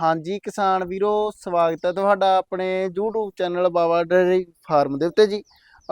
ਹਾਂਜੀ ਕਿਸਾਨ ਵੀਰੋ ਸਵਾਗਤ ਹੈ ਤੁਹਾਡਾ ਆਪਣੇ YouTube channel Baba dairy farm ਦੇ ਉੱਤੇ ਜੀ।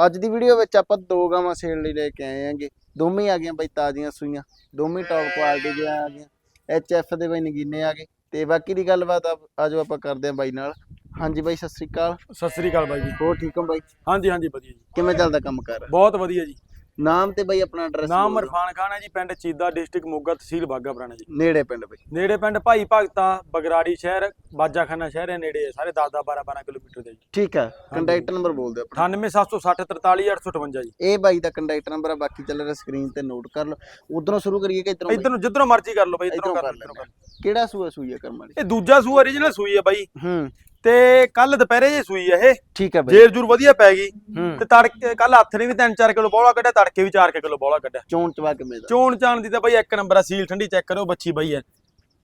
ਅੱਜ ਦੀ ਵੀਡੀਓ ਵਿੱਚ ਆਪਾਂ ਦੋ ਗਾਵਾਂ ਸੇਲ ਲਈ ਲੈ ਕੇ ਆਏ ਆਂਗੇ ਦੋਵੇਂ ਆ ਗਈਆਂ ਬਈ ਤਾਜ਼ੀਆਂ ਸੂਈਆਂ ਦੋਵੇਂ ਟੌਪ ਕੁਆਲਿਟੀ ਦੀਆਂ ਆ ਗਈਆਂ। ਐਚਐਫ ਦੇ ਬਈ ਨਗੀਨੇ ਆ ਗਏ ਤੇ ਬਾਕੀ ਦੀ ਗੱਲਬਾਤ ਆ- ਆਜੋ ਆਪਾਂ ਕਰਦੇ ਆਂ ਬਾਈ ਨਾਲ। ਹਾਂਜੀ ਬਾਈ ਸਤਿ ਸ੍ਰੀ ਅਕਾਲ। ਸਤਿ ਸ੍ਰੀ ਅਕਾਲ ਬਾਈ ਜੀ। ਹੋਰ ਠੀਕ ਹੋ ਬਾਈ? ਹਾਂਜੀ ਹਾਂਜੀ ਵਧੀਆ ਜੀ। ਕਿਵੇਂ ਚੱਲਦਾ ਕੰਮ ਕਰ? ਬਹੁਤ ਵਧੀਆ ਜੀ। ਨਾਮ ਤੇ ਬਾਈ ਆਪਣਾ ਐਡਰੈਸ ਨਾਮ ਇਰਫਾਨ ਖਾਨ ਹੈ ਜੀ ਪਿੰਡ ਚੀਦਾ ਡਿਸਟ੍ਰਿਕਟ ਮੋਗਾ ਤਹਿਸੀਲ ਬਾਗਾ ਪੁਰਾਣਾ ਜੀ। ਨੇੜੇ ਪਿੰਡ ਬਾਈ। ਨੇੜੇ ਪਿੰਡ ਭਾਈ ਭਗਤਾ ਬਗਰਾੜੀ ਸ਼ਹਿਰ ਬਾਜਾਖਾਨਾ ਸ਼ਹਿਰ ਹੈ ਨੇੜੇ ਹੈ, ਸਾਰੇ 10 10 12 12 ਕਿਲੋਮੀਟਰ ਦੇ ਜੀ। ਠੀਕ ਹੈ ਕੰਟੈਕਟ ਨੰਬਰ ਬੋਲ ਦਿਓ ਆਪਣਾ। 98760 43858 ਜੀ। ਇਹ ਬਾਈ ਦਾ ਕੰਟੈਕਟ ਨੰਬਰ ਆ ਬਾਕੀ ਚੱਲ ਰਿਹਾ ਸਕਰੀਨ ਤੇ ਨੋਟ ਕਰ ਲਓ। ਉਧਰੋਂ ਸ਼ੁਰੂ ਕਰੀਏ ਕਿ ਇਧਰੋਂ ਇਧਰ ਜਿੱਧਰੋਂ ਮਰਜ਼ੀ ਕਰ ਲਓ ਬਾਈ ਇਧਰੋਂ ਕਰ ਲਓ। ਕਿਹੜਾ ਸੂਆ ਸੂਈ ਹੈ ਕਰਮ ਇਹ ਦੂਜਾ ਸੂ origignal ਸੂਈ ਹੈ ਬਾਈ। ਹੂੰ। ਤੇ ਕੱਲ ਦੁਪਹਿਰੇ ਜੇ ਸੂਈ ਇਹ ਠੀਕ ਹੈ ਬਾਈ। ਜੇਰ ਜੂਰ ਵਧੀਆ ਪੈ ਗਈ। ਤੇ ਤੜਕੇ ਕੱਲ ਹੱਥ ਨੇ ਵੀ 3-4 ਕਿਲੋ ਬੋਲਾ ਕੱਢਿਆ ਤੜਕੇ ਵੀ 4 ਕਿਲੋ ਬੋਲਾ ਕੱਢਿਆ। ਚੋਣ ਚਵਾ ਕਿਵੇਂ ਦਾ? ਚੋਣ ਚਾਣ ਦੀ ਤਾਂ ਬਾਈ ਇੱਕ ਨੰਬਰ ਆ ਸੀਲ ਠੰਡੀ ਚੈੱਕ ਕਰੋ ਬੱਚੀ ਬਾਈ ਹੈ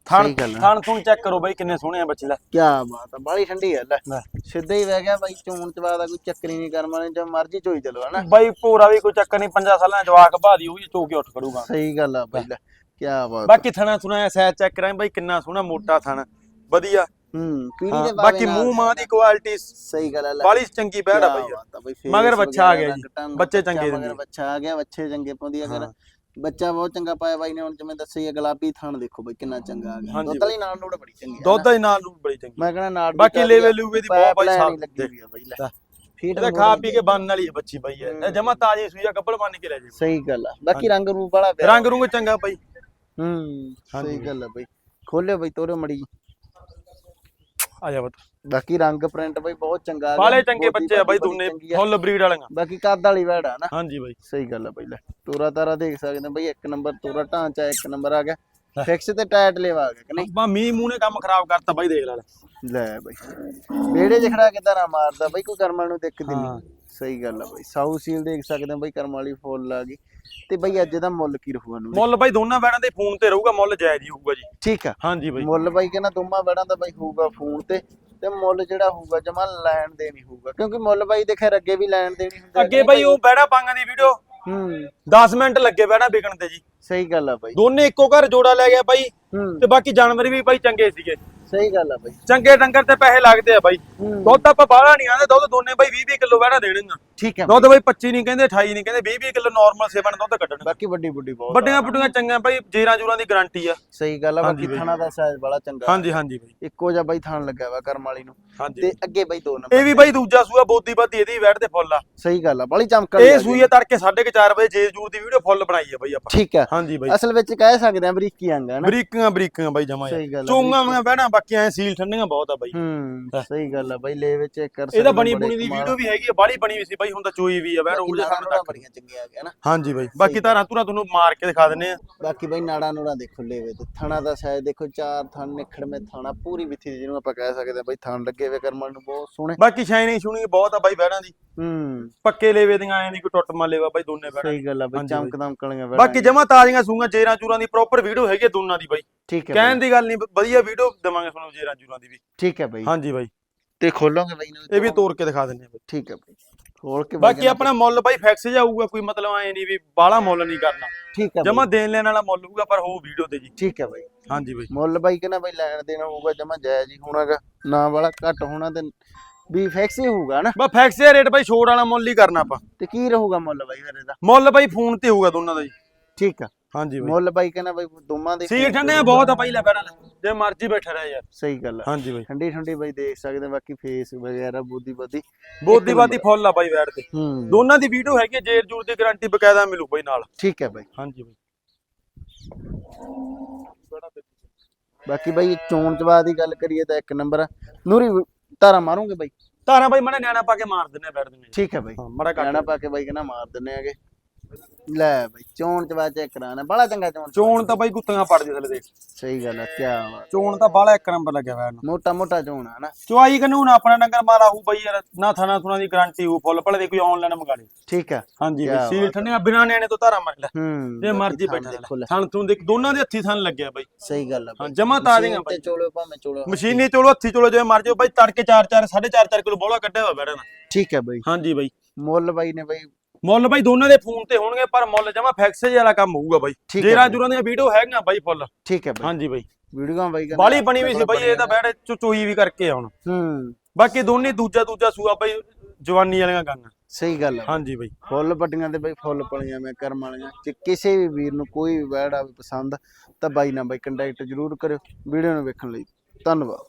ਥਣ। ਥਣ ਥੁਣ ਚੈੱਕ ਕਰੋ ਬਾਈ ਕਿੰਨੇ ਸੋਹਣੇ ਆ ਬੱਚੇ ਦਾ। ਕੀ ਬਾਤ ਆ ਬਾਲੀ ਠੰਡੀ ਹੈ ਲੈ। ਸਿੱਧਾ ਹੀ ਵਹਿ ਗਿਆ ਬਾਈ ਚੋਣ ਚਵਾ ਦਾ ਕੋਈ ਚੱਕਰ ਹੀ ਨਹੀਂ ਕਰਮ ਵਾਲੇ ਜੋ ਮਰਜ਼ੀ ਚੋਈ ਚਲੋ ਹਨਾ। ਬਾਈ ਪੂਰਾ ਵੀ ਕੋਈ ਚੱਕਰ ਨਹੀਂ 5 ਸਾਲਾਂ ਜਵਾਕ ਉਹ ਵੀ ਚੋ ਕੇ ਉੱਠ ਖੜੂਗਾ। ਸਹੀ ਗੱਲ ਆ ਬਾਈ ਲੈ। ਕੀ ਬਾਤ ਬਾਕੀ ਥਣਾ ਥੁਣਾ ਸੈਰ ਚੈੱਕ ਕਰਾਂ ਬਾਈ ਕਿੰਨਾ ਸੋਹਣਾ ਮੋਟਾ ਥਣ। ਵਧੀਆ। ਹੂੰ ਪੀੜੀ ਹਾਂ, ਦੇ ਬਾਕੀ ਮੂੰਹ ਮਾਂ ਦੀ ਕੁਆਲਿਟੀ ਸਹੀ ਗੱਲ ਲੈ ਬਾਲੀ ਚੰਗੀ ਬਹਿੜ ਆ ਬਾਈ ਮਗਰ ਬੱਚਾ ਆ ਗਿਆ ਜੀ, ਬੱਚੇ ਚੰਗੇ ਮਗਰ ਦਿੰਦੇ। ਬੱਚਾ ਆ ਗਿਆ ਬੱਚੇ ਚੰਗੇ ਪਾਉਂਦੀ ਹਾਂ। ਕਰ ਬੱਚਾ ਬਹੁਤ ਚੰਗਾ ਪਾਇਆ ਬਾਈ ਨੇ ਹੁਣ ਜਿਵੇਂ ਦੱਸਿਆ ਗੁਲਾਬੀ ਥਣ ਦੇਖੋ ਬਾਈ ਕਿੰਨਾ ਚੰਗਾ ਆ ਗਿਆ। ਦੁੱਧ ਵਾਲੀ ਨਾਲ ਨੂੜ ਬੜੀ ਚੰਗੀ ਆ ਦੁੱਧ ਹੀ ਨਾਲ ਨੂੰ ਬੜੀ ਚੰਗੀ ਮੈਂ ਕਹਿੰਦਾ ਨਾੜ ਵੀ ਬਾਕੀ ਲੇਵੇ ਲੂਵੇ ਦੀ ਬਹੁਤ ਬਾਈ ਸਾਫ਼ ਹੀ ਲੱਗੀ ਆ ਬਾਈ ਲੈ। ਫੀਡ ਇਹਦਾ ਨੂੜ ਖਾ ਬੜੀ ਪੀ ਕੇ ਬੰਨ ਵਾਲੀ ਹੈ ਬੱਚੀ ਬਾਈ ਹੈ। ਇਹ ਜਮਾ ਤਾਜੀ ਸੂਈਆ ਕੱਪੜ ਬੰਨ ਕੇ ਲੈ ਜੀ ਸਹੀ ਗੱਲ ਆ। ਬਾਕੀ ਰੰਗ ਰੂਪ ਵਾਲਾ। ਰੰਗ ਰੁੰਗ ਚੰਗਾ ਬਾਈ। ਹੂੰ। ਸਹੀ ਗੱਲ ਆ ਬਾਈ। ਖੋਲਿਓ ਬਾਈ ਤੋਰੇ ਮੜੀ ਆ ਜਾ ਬਤ ਬਾਕੀ ਰੰਗ ਪ੍ਰਿੰਟ ਬਾਈ ਬਹੁਤ ਚੰਗਾ ਆ ਗਿਆ, ਬਾਲੇ ਚੰਗੇ ਬੱਚੇ ਆ ਬਾਈ ਦੋਨੇ। ਫੁੱਲ ਬਰੀਡ ਵਾਲੀਆਂ। ਬਾਕੀ ਕੱਦ ਵਾਲੀ ਵੈੜ ਆ ਨਾ। ਹਾਂਜੀ ਬਾਈ। ਸਹੀ ਗੱਲ ਆ ਬਾਈ ਲੈ। ਤੋਰਾ ਤਾਰਾ ਦੇਖ ਸਕਦੇ ਆ ਬਾਈ ਇੱਕ ਨੰਬਰ ਤੋਰਾ ਢਾਂਚਾ ਇੱਕ ਨੰਬਰ ਆ ਗਿਆ। ਫਿਕਸ ਤੇ ਟਾਇਟ ਲੇਵਾ ਆ ਗਿਆ ਕਿ ਨਹੀਂ? ਆਪਾਂ ਮੀਂਹ ਮੂੰਹ ਨੇ ਕੰਮ ਖਰਾਬ ਕਰਤਾ ਬਾਈ ਦੇਖ ਲੈ। ਲੈ। ਬਾਈ। ਵਿਹੜੇ 'ਚ ਖੜਾ ਕਿਦਾਂ ਨਾ ਮਾਰਦਾ? ਬਾਈ ਕੋਈ ਕਰਮਾਂ ਨੂੰ ਦਿੱਕਤ ਹਾਂ। ਨਹੀਂ ਸਹੀ ਗੱਲ ਆ ਬਾਈ। ਸਾਊ ਸੀਲ ਦੇਖ ਸਕਦੇ ਆ ਬਾਈ ਕਰਮ ਵਾਲੀ ਫੁੱਲ ਆ ਗਈ ਤੇ ਬਾਈ ਅੱਜ ਦਾ ਮੁੱਲ ਕੀ ਰਹੂਗਾ ਨੂੰ ਮੁੱਲ ਬਾਈ ਦੋਨਾਂ ਬੈਣਾਂ ਦੇ ਫੋਨ ਤੇ ਰਹੂਗਾ ਮੁੱਲ ਜਾਇਜ਼ ਹੀ ਹੋਊਗਾ ਜੀ। ਠੀਕ ਆ। ਹਾਂਜੀ ਬਾਈ। ਮੁੱਲ ਬਾਈ ਕਹਿੰਦਾ ਦੋਵਾਂ ਬੜਾਂ ਦਾ ਬਾਈ ਹੋਊਗਾ ਫੋਨ ਤੇ ਤੇ ਮੁੱਲ ਜਿਹੜਾ ਹੋਊਗਾ ਜਮਾ ਲੈਣ ਦੇ ਨਹੀਂ ਹੋਊਗਾ। ਕਿਉਂਕਿ ਮੁੱਲ ਬਾਈ ਦੇ ਖੈਰ ਅੱਗੇ ਵੀ ਲੈਣ ਦੇਣੀ ਹੁੰਦਾ ਅੱਗੇ ਬਾਈ ਉਹ ਬੈੜਾ ਪਾਂਗਾ ਦੀ ਵੀਡੀਓ। ਹੂੰ। 10 ਮਿੰਟ ਲੱਗੇ ਬੈਣਾ ਵਿਕਣ ਤੇ ਜੀ। ਸਹੀ ਗੱਲ ਆ ਬਾਈ। ਦੋਨੇ ਇੱਕੋ ਘਰ ਜੋੜਾ ਲੈ ਗਿਆ ਬਾਈ। ਹੂੰ। ਤੇ ਬਾਕੀ ਜਾਨਵਰ ਵੀ ਬਾਈ ਚੰਗੇ ਸੀਗੇ। ਸਹੀ ਗੱਲ ਆ ਬਾਈ। ਚੰਗੇ ਡੰਗਰ ਤੇ ਪੈਸੇ ਲੱਗਦੇ ਆ ਬਾਈ। ਦੁੱਧ ਆਪਾਂ ਬਾਹਲਾ ਨਹੀਂ ਆਂਦੇ ਦੁੱਧ ਦੋਨੇ ਬਾਈ 20 20 ਕਿਲੋ ਬੈਣਾ ਦੇਣਗੇ। ਠੀਕ ਹੈ ਦੁੱਧ ਬਾਈ। 25 ਨਹੀਂ ਕਹਿੰਦੇ 28 ਨਹੀਂ ਕਹਿੰਦੇ 20 20 ਕਿਲੋ ਨਾਰਮਲ ਸੇਵਨ ਦੁੱਧ ਕੱਢਣ। ਬਾਕੀ ਵੱਡੀ ਵੱਡੀ ਬਹੁਤ ਵੱਡੀਆਂ ਪੁੱਟੀਆਂ ਚੰਗੀਆਂ ਬਾਈ ਜੇਰਾਂ ਜੂਰਾਂ ਦੀ ਗਾਰੰਟੀ ਆ। ਸਹੀ ਗੱਲ ਆ ਬਾਕੀ। ਥਾਣਾ ਦਾ ਸਾਈਜ਼ ਬੜਾ ਚੰਗਾ ਹਾਂਜੀ ਹਾਂਜੀ ਬਾਈ। ਇੱਕੋ ਜਿਹਾ ਬਾਈ ਥਾਣ ਲੱਗਾ ਵਾ ਕਰਮ ਵਾਲੀ ਨੂੰ। ਤੇ ਅੱਗੇ ਬਾਈ ਦੋ ਨੰਬਰ ਇਹ ਵੀ ਬਾਈ ਦੂਜਾ ਸੂਆ ਬੋਦੀ ਬਾਦੀ ਇਹਦੀ ਵੈਟ ਤੇ ਫੁੱਲ ਆ। ਸਹੀ ਗੱਲ ਆ ਬੜੀ ਚਮਕ ਵਾਲੀ ਇਹ ਆ ਸੂਈ ਆ ਤੜਕੇ 4:30 ਵਜੇ ਜੇ ਜੂਰ ਦੀ ਵੀਡੀਓ ਫੁੱਲ ਬਣਾਈ ਆ ਬਾਈ ਆਪਾਂ। ਠੀਕ ਹੈ ਹਾਂਜੀ ਬਾਈ। ਅਸਲ ਵਿੱਚ ਕਹਿ ਸਕਦੇ ਆ ਬਰੀਕੀ ਅੰਗ ਹੈ ਨਾ? ਬਰੀਕਾਂ ਬਰੀਕਾਂ ਬਾਈ ਜਮਾ ਆ, ਚੋਂਗਾ ਮੈਂ ਬਹਿਣਾ ਬਾਕੀ ਐ ਸੀਲ ਠੰਡੀਆਂ ਬਹੁਤ ਆ ਬਾਈ। ਹੂੰ ਸਹੀ ਗੱਲ ਆ ਬਾਈ ਲੈ ਵਿੱਚ ਇੱਕ ਕਰ ਇਹਦਾ ਬਣੀ ਬੁਣੀ ਦੀ ਵੀਡੀਓ ਵੀ ਹੈਗੀ ਆ ਬਾਹਲੀ ਬਣੀ ਵੀ ਸੀ ਬਾਈ ਹੁਣ ਤਾਂ ਚੋਈ ਵੀ ਆ ਵੈਰ ਉਹ ਜੇ ਨਾੜਾਂ ਸਾਨੂੰ ਤੱਕ ਬੜੀਆਂ ਚੰਗੀਆਂ ਆ ਗਿਆ ਨਾ। ਹਾਂਜੀ ਬਾਈ ਬਾਕੀ ਧਾਰਾਂ ਧੁਰਾਂ ਤੁਹਾਨੂੰ ਮਾਰ ਕੇ ਦਿਖਾ ਦਿੰਨੇ ਆ। ਬਾਕੀ ਬਾਈ ਨਾੜਾ ਨੂੜਾ ਦੇਖੋ ਲੈਵੇ ਤੇ ਥਣਾ ਦਾ ਸਾਈਜ਼ ਦੇਖੋ ਚਾਰ ਥਣ ਨਿਖੜਵੇਂ ਥਾਣਾ ਪੂਰੀ ਵਿੱਥੀ ਜਿਹਨੂੰ ਆਪਾਂ ਕਹਿ ਸਕਦੇ ਆ ਬਾਈ ਥਣ ਲੱਗੇ ਵੇ ਕਰਮਾਂ ਨੂੰ ਬਹੁਤ ਸੋਹਣੇ। ਬਾਕੀ ਸ਼ਾਈਨਿੰਗ ਸ਼ੂਨਿੰਗ ਬਹੁਤ ਆ ਬਾਈ ਬਹਿਣਾ ਦੀ। ਹੂੰ। ਪੱਕੇ ਲੇਵੇ ਦੀਆਂ ਐ ਨਹੀਂ ਕੋਈ ਟੁੱਟ ਮਾ ਲੇਵਾ ਬਾਈ ਦੋਨੇ ਬਹਿਣਾ ਸਹੀ ਗੱਲ ਆ ਬਾਈ ਹਾਂਜੀ ਬਾਈ। ਚਮਕ ਦਮਕ ਵਾਲੀਆਂ ਬਾਕੀ ਜਮਾ ਤਾਜ਼ੀਆਂ ਸੂਆਂ ਜੇਰਾਂ ਚੂਰਾਂ ਦੀ ਪ੍ਰੋਪਰ ਵੀਡੀਓ ਹੈਗੀ ਦੋਨਾਂ ਦੀ ਬਾਈ। ਠੀਕ ਹੈ ਕਹਿਣ ਦੀ ਗੱਲ ਨਹੀਂ ਵਧੀਆ ਵੀਡੀਓ ਦੇਵਾਂਗੇ ਤੁਹਾਨੂੰ ਜੇਰਾਂ ਚੂਰਾਂ ਦੀ ਵੀ। ਠੀਕ ਹੈ ਬਾਈ। ਹਾਂਜੀ ਬਾਈ। ਤੇ ਖੋਲੋਗੇ ਬਾਈ ਨੂੰ ਇਹ ਵੀ ਤੋੜ ਕੇ ਦਿਖਾ ਦਿੰਨੇ ਆ ਬਾਈ। ਠੀਕ ਹੈ ਬਾਈ। ਖੋਲ ਕੇ ਬਾਕੀ ਆਪਣਾ ਮੁੱਲ ਬਾਈ ਫਿਕਸ ਜਾਊਗਾ ਕੋਈ ਮਤਲਬ ਐ ਨਹੀਂ ਵੀ ਬਾਹਲਾ ਮੁੱਲ ਨਹੀਂ ਕਰਨਾ। ਠੀਕ ਹੈ ਜਮਾ ਦੇਣ ਲੈਣ ਵਾਲਾ ਮੁੱਲ ਹੋਊਗਾ ਪਰ ਹੋਊ ਵੀਡੀਓ ਤੇ ਜੀ। ਠੀਕ ਹੈ ਬਾਈ। ਹਾਂਜੀ ਬਾਈ। ਮੁੱਲ ਬਾਈ ਕਹਿੰਦਾ ਬਾਈ ਲੈਣ ਦੇਣਾ ਹੋਊਗਾ ਜਮਾ ਜਾਇਜ਼ ਹੀ ਹੋਣਾਗਾ। ਨਾ ਵਾਲਾ ਘੱਟ ਹੋਣਾ ਤੇ ਵੀ ਫਿਕਸ ਹੀ ਹੋਊਗਾ ਨਾ। ਬਸ ਫਿਕਸ ਹੀ ਰੇਟ ਬਾਈ ਛੋੜ ਵਾਲਾ ਮੁੱਲ ਹੀ ਕਰਨਾ ਆਪਾਂ। ਤੇ ਕੀ ਰਹੂਗਾ ਮੁੱਲ ਬਾਈ ਫਿਰ ਇਹਦਾ? ਮੁੱਲ ਬਾਈ ਫੋਨ ਤੇ ਹੋਊਗਾ ਦੋਨਾਂ ਦਾ ਜੀ। ਠੀਕ ਆ। ਹਾਂਜੀ ਬਾਈ। ਮੁੱਲ ਬਾਈ ਕਹਿੰਦਾ ਬਾਈ ਦੋਵਾਂ ਦੇ ਸੀਟ ਠੰਡੇ ਆ ਬਹੁਤ ਆ ਬਾਈ ਲੈ ਜੇ ਮਰਜ਼ੀ ਬੈਠਾ ਰਹਿ ਯਾਰ। ਸਹੀ ਗੱਲ ਆ। ਹਾਂਜੀ ਬਾਈ। ਠੰਡੀ ਠੰਡੀ ਬਾਈ ਦੇਖ ਸਕਦੇ ਆ, ਬਾਕੀ ਫੇਸ ਵਗੈਰਾ ਬੋਦੀ ਬੋਦੀ। ਬੋਦੀ ਬਾਦੀ ਫੁੱਲ ਆ ਬਾਈ ਵੈਟ ਤੇ ਦੋਨਾਂ ਦੀ ਵੀਡੀਓ ਹੈਗੀ ਜੇਰ ਜੂਰ ਦੀ ਗਾਰੰਟੀ ਬਕਾਇਦਾ ਮਿਲੂ ਬਾਈ ਨਾਲ। ਠੀਕ ਹੈ ਬਾਈ। ਹਾਂਜੀ ਬਾਈ। ਬਾਕੀ ਬਾਈ ਚੋਣ ਚਵਾ ਦੀ ਗੱਲ ਕਰੀਏ ਤਾਂ ਇੱਕ ਨੰਬਰ ਨੂਰੀ ਧਾਰਾ ਮਾਰੋਗੇ ਬਾਈ? ਧਾਰਾਂ ਬਾਈ ਮਨੇ ਨਿਆਣਾ ਪਾ ਕੇ ਮਾਰ ਦਿੰਨੇ ਬੈਠ ਦਿੰਨੇ ਠੀਕ ਹੈ ਬਾਈ। ਮੜਾ ਕੱਟ ਪਾ ਕੇ ਬਾਈ ਕਹਿੰਦਾ ਮਾਰ ਦਿੰਨੇ ਆਗੇ। ਲੈ ਬਾਈ ਚੋਣ ਚਵਾ ਚੈੱਕ ਕਰਾਣਾ ਬੜਾ ਚੰਗਾ ਚੋਣ ਚੋਣ ਤਾਂ ਬਾਈ ਗੁੱਤੀਆਂ ਪੜਦੀ ਥਲੇ ਦੇਖ। ਸਹੀ ਗੱਲ ਆ ਕੀ ਚੋਣ ਤਾਂ ਬਾਹਲਾ ਇੱਕ ਨੰਬਰ ਲੱਗਿਆ ਹੋਇਆ ਇਹਨੂੰ। ਮੋਟਾ ਮੋਟਾ ਚੋਣ ਆ ਨਾ। ਚੁਆਈ ਕਾਨੂੰਨ ਆਪਣਾ ਡੰਗਰ ਮਾਰਾ ਹੂ ਬਾਈ ਯਾਰ ਨਾ ਥਾਣਾ ਥੁਣਾ ਦੀ ਗਾਰੰਟੀ ਹੂ ਫੁੱਲ ਭਲੇ ਦੇ ਕੋਈ ਆਨਲਾਈਨ ਮੰਗਾ ਲਈ ਠੀਕ ਆ। ਹਾਂਜੀ ਬਾਈ ਸੀਲ ਠੰਡੀਆਂ ਬਿਨਾ ਨਿਆਣੇ ਤੋਂ ਧਾਰਾ ਮਾਰ ਲੈ। ਹੂੰ ਜੇ ਮਰਜ਼ੀ ਬੈਠਾ ਲੈ, ਥਣ ਤੂੰ ਦੇਖ ਦੋਨਾਂ ਦੇ ਹੱਥੀ ਥਣ ਲੱਗਿਆ ਬਾਈ। ਸਹੀ ਗੱਲ ਆ ਹਾਂ ਜਮਾ ਮਸ਼ੀਨ ਬਾਈ। ਚੋਲੋ ਭਾਵੇਂ ਚੋਲੋ। ਮਸ਼ੀਨੀ ਚੋਲੋ ਹੱਥੀ ਚੋਲੋ ਜਿਵੇਂ ਮਰਜ਼ੀ ਬਾਈ ਤੜਕੇ 4 4 4.5 4 ਕਿਲੋ ਬੋਲਾ ਕੱਢਿਆ ਹੋਇਆ ਬੈਠਾ ਨਾ। ਠੀਕ ਹੈ ਬਾਈ। ਹਾਂਜੀ ਬਾਈ। ਮੁੱਲ ਬਾਈ ਨੇ ਬਾਈ ਮੁੱਲ ਬਾਈ ਦੋਨਾਂ ਦੇ ਫੋਨ ਤੇ ਹੋਣਗੇ ਪਰ ਮੁੱਲ ਜਮਾ ਫੈਕਸੇਜ ਵਾਲਾ ਕੰਮ ਹੋਊਗਾ ਬਾਈ। ਠੀਕ ਹੈ ਜੇਰਾ। ਜੁਰਾਂ ਦੀਆਂ ਵੀਡੀਓ ਹੈਗੀਆਂ ਬਾਈ ਫੁੱਲ। ਠੀਕ ਹੈ ਬਾਈ। ਹਾਂਜੀ ਬਾਈ। ਵੀਡੀਓ ਬਾਈ ਕਹਿੰਦੇ ਬਾਲੀ ਬਣੀ ਵੀ ਸੀ ਬਾਈ ਇਹ ਤਾਂ ਬੈਠ ਚੋਈ ਵੀ ਕਰਕੇ ਹੁਣ ਹੂੰ। ਬਾਕੀ ਦੋਨੇ ਦੂਜਾ ਦੂਜਾ ਸੂਆ ਬਾਈ ਜਵਾਨੀ ਵਾਲੀਆਂ ਗਾਂਗਾ। ਸਹੀ ਗੱਲ ਹੈ ਹਾਂਜੀ ਬਾਈ। ਫੁੱਲ ਪੱਟੀਆਂ ਤੇ ਬਾਈ ਫੁੱਲ ਪਲੀਆਂ ਮੈਂ ਕਰਮ ਵਾਲੀਆਂ। ਜੇ ਕਿਸੇ ਵੀ ਵੀਰ ਨੂੰ ਕੋਈ ਵੀ ਵੈੜ ਆਵੇ ਪਸੰਦ ਤਾਂ ਬਾਈ ਨਾਲ ਬਾਈ ਕੰਟੈਕਟ ਜ਼ਰੂਰ ਕਰਿਓ। ਵੀਡੀਓ ਨੂੰ ਵੇਖਣ ਲਈ। ਧੰਨਵਾਦ।